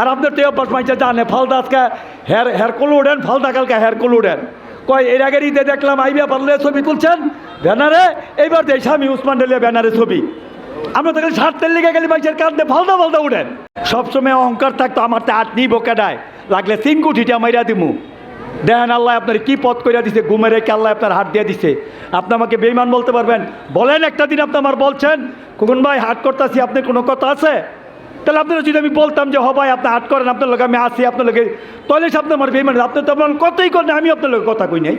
আর আপনার তো অভ্যাস মাইছে জানে ফালদা হের হের কলু উঠেন ফালদা কালকে হের কলু উঠেন কয়, এর আগের ঈদে দেখলাম আইবিয়া পারলে ছবি তুলছেন? ব্যানারে? এইবার দেয় স্বামী উসমান ডেলিয়া ব্যানারে ছবি। আমরা তো খালি তেল লিখে গেলি বাইশের কাঁদতে ফালদা ফালদা উঠেন সবসময় অহংকার থাকতো, আমার তো আট নিব কেডায়। লাগলে সিংকুঠিটা মাইরা দিমু। দেখেন আল্লাহ আপনার কি পথ কইরা দিছে ঘুমে রেখে আল্লাহ আপনার হাত দিয়ে দিছে। আপনি আমাকে বেইমান বলতে পারবেন। বলেন একটা দিন আপনি আমার বলছেন কুকুন ভাই হাট করতেছি, আপনার কোনো কথা আছে? তাহলে আপনারা যদি আমি বলতাম যে, হ ভাই, আপনি হাট করেন, আপনার লোক আমি আসি, আপনার লোকে তাহলে সে আপনি আমার বেইমান আপনি তো আমার কথাই করেন, আমি আপনার লোকের কথা কই নাই।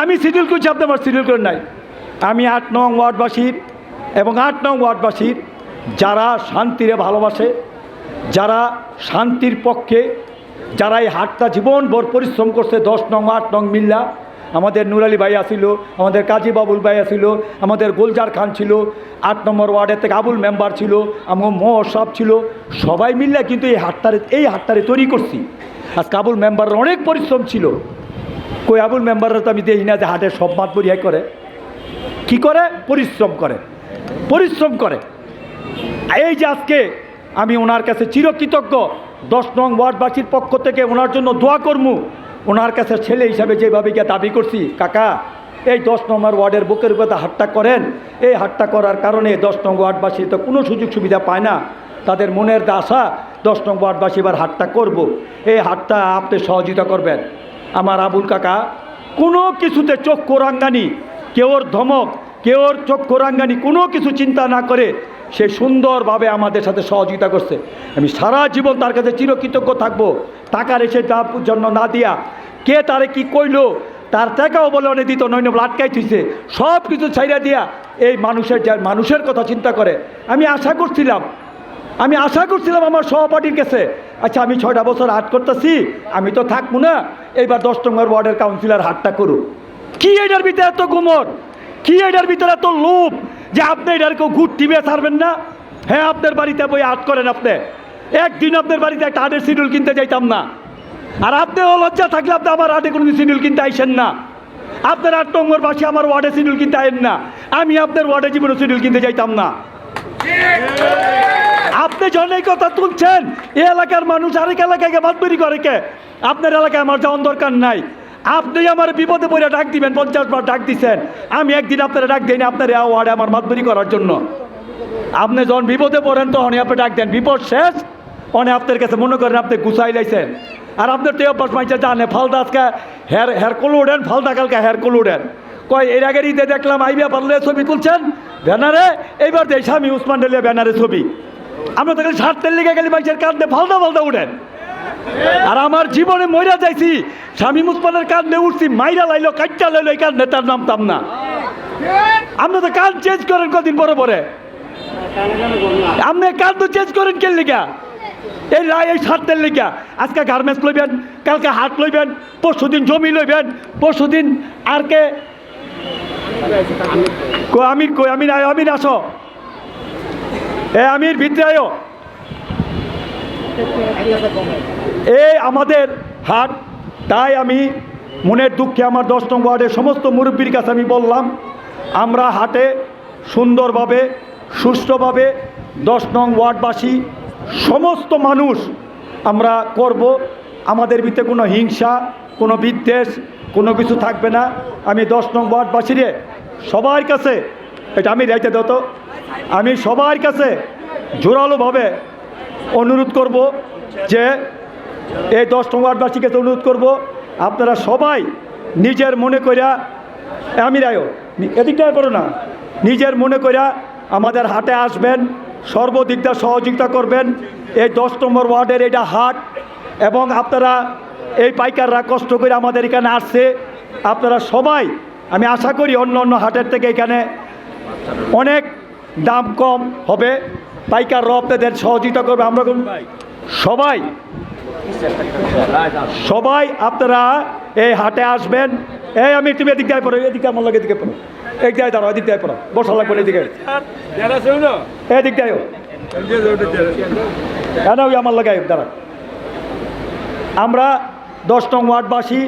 আমি সিডিউল করছি, আপনি আমার সিডিউল করেন নাই। আমি আট নং ওয়ার্ডবাসীর এবং আট নং ওয়ার্ডবাসীর যারা শান্তিরে ভালোবাসে, যারা শান্তির পক্ষে, যারা এই হাটটা জীবনভর পরিশ্রম করছে, দশ নং, আট নং মিল্লা আমাদের নুরালি ভাই আসিল, আমাদের কাজী বাবুল ভাই আসিল, আমাদের গোলজার খান ছিল, আট নম্বর ওয়ার্ডের থেকে আবুল মেম্বার ছিল আমার সাহ ছিল, সবাই মিললে কিন্তু এই হাটটারে এই হাটটারে তৈরি করছি। আজকে আবুল মেম্বারের অনেক পরিশ্রম ছিল। কই আবুল মেম্বাররা তো আমি দেখি না যে হাটের সব মাত বরিয়াই করে। কি করে? পরিশ্রম করে। পরিশ্রম করে। এই যে আজকে আমি ওনার কাছে চিরকৃতজ্ঞ, দশ নং ওয়ার্ডবাসীর পক্ষ থেকে ওনার জন্য দোয়া করমু। ওনার কাছে ছেলে হিসাবে যেভাবে গিয়ে দাবি করছি, কাকা, এই দশ নম্বর ওয়ার্ডের বুকের উপরে হাটটা করেন। এই হাটটা করার কারণে দশ নং ওয়ার্ডবাসী তো কোনো সুযোগ সুবিধা পায় না। তাদের মনের আশা, দশ নং ওয়ার্ডবাসী এবার হাটটা করব। এই হাটটা আপনি সহযোগিতা করবেন। আমার আবুল কাকা, কোনো কিছুতে চোখ কোরাঙ্গানি কেউর ধমক কেউর চোখ কোরাঙ্গানি কোনো কিছু চিন্তা না করে সে সুন্দরভাবে আমাদের সাথে সহযোগিতা করছে। আমি সারা জীবন তার কাছে চিরকৃতজ্ঞ থাকব। টাকা রেখে তার জন্য না দিয়া কে তারে কি কইলো, তার টাকাও বলে অনেক দিত নইন আটকাই থুইছে। সব কিছু ছাইরা দিয়া এই মানুষের যা মানুষের কথা চিন্তা করে। আমি আশা করছিলাম, আমি আশা করছিলাম আমার সহপাঠীর কাছে আচ্ছা আমি ছয়টা বছর হাট করতেছি, আমি তো থাকব না, এইবার দশ নম্বর ওয়ার্ডের কাউন্সিলর হাটটা করুক। কি এটার ভিতরে এত গুমর? কি এটার ভিতরে এত লোভ যে আপনি এটার কেউ ঘুর টিপে ছাড়বেন না? হ্যাঁ আপনার বাড়িতে বই হাট করেন আপনি। একদিন আপনার বাড়িতে একটা হাটের শিডিউল কিনতে যাইতাম না। আর আপনি লজ্জা থাকলে আপনি আমার হাটে কোনো শিডিউল কিনতে আইসেন না। আপনার আট নম্বর বাসী আমার ওয়ার্ডে শিডিউল কিনতে আইন না। আমি আপনার ওয়ার্ডে জীবনে শিডিউল কিনতে যাইতাম না। আপনি এই কথা তুলছেন এই এলাকার মানুষ আরেক এলাকায় বাদবরি করে কে? আপনার এলাকায় আমার যাওয়ার দরকার নাই। আপনি আমার বিপদে পড়ে ডাক দিবেন, পঞ্চাশ বার ডাক দিচ্ছেন আমি একদিন আপনারা ডাক দিই আপনার ওয়ার্ডে আমার মাতবরি করার জন্য। আপনি যখন বিপদে পড়েন তখন আপনি ডাক দেন। বিপদ শেষ অনেক আপনার কাছে মনে করেন আপনি গুছাই লাইছেন। আর আপনার তো অভ্যাস মাইছে জানে, ফালদা আজকে হের হের কলু উঠেন, ফালদা কালকে হের কলু উঠেন। কয়, এর আগের ঈদে দেখলাম আইবিয়া পারলে ছবি তুলছেন? ব্যানারে? এইবার দেয় স্বামী উসমান ডেলিয়া ব্যানারে ছবি। আমরা তো খালি তেল লিখে গেলি বাইশের কাঁদতে, ফালদা ফালদা উঠেন। আর আমার জীবনে মইরা যাইছি, স্বামী মুসমানের কাঁদনে উঠছি, মাইরা লাইলো কাইটা লাইলো, এই কাঁদনে তার নামতাম না। আপনি তো কান চেঞ্জ করেন কদিন পরে পরে। আপনি কান তো চেঞ্জ করেন কে লিগা? এই লাই এই সারতের লিখা আজকে গার্মেন্টস লইবেন, কালকে হাট লইবেন পরশু দিন জমি লইবেন পরশু দিন আর কে? কো, আমির কই, আমির আয়, আমির আসো। এ, আমির, ভিতরে আয়ো। এই আমাদের হাট। তাই আমি মনের দুঃখে আমার দশ নং ওয়ার্ডের সমস্ত মুরব্বীর কাছে আমি বললাম, আমরা হাটে সুন্দরভাবে, সুষ্ঠুভাবে দশ নং ওয়ার্ডবাসী, সমস্ত মানুষ আমরা করব। আমাদের ভিতরে কোনো হিংসা, কোনো বিদ্বেষ, কোনো কিছু থাকবে না। আমি দশ নং ওয়ার্ডবাসীরে সবার কাছে, এটা আমি রাইতে দত আমি সবার কাছে জোরালোভাবে অনুরোধ করব যে এই দশ কাছে অনুরোধ করব, আপনারা সবাই নিজের মনে করিয়া আমি রায়ও এদিকটাই করো না, নিজের মনে করিয়া আমাদের হাটে আসবেন, সর্বদিকটা সহযোগিতা করবেন, এই দশ নম্বর ওয়ার্ডের এটা হাট, এবং আপনারা এই পাইকাররা কষ্ট করে আমাদের এখানে আসছে, আপনারা সবাই, আমি আশা করি অন্য অন্য হাটের থেকে এখানে অনেক দাম কম হবে পাইকাররা আপনাদের সহযোগিতা করবে, আমরা সবাই সবাই আপনারা এই হাটে আসবেন। এই আমি তুমি এদিক দিয়ে পড়ো এদিকে আমার লাগে এদিকে পড়ো। এক দিয়ে দাঁড়ো এদিক দিয়ে পড়ো। বসা লাগবে এদিকে এদিক দিয়ে। কেন আমার লাগে দাঁড়া আমরা দশ নং ওয়ার্ডবাসী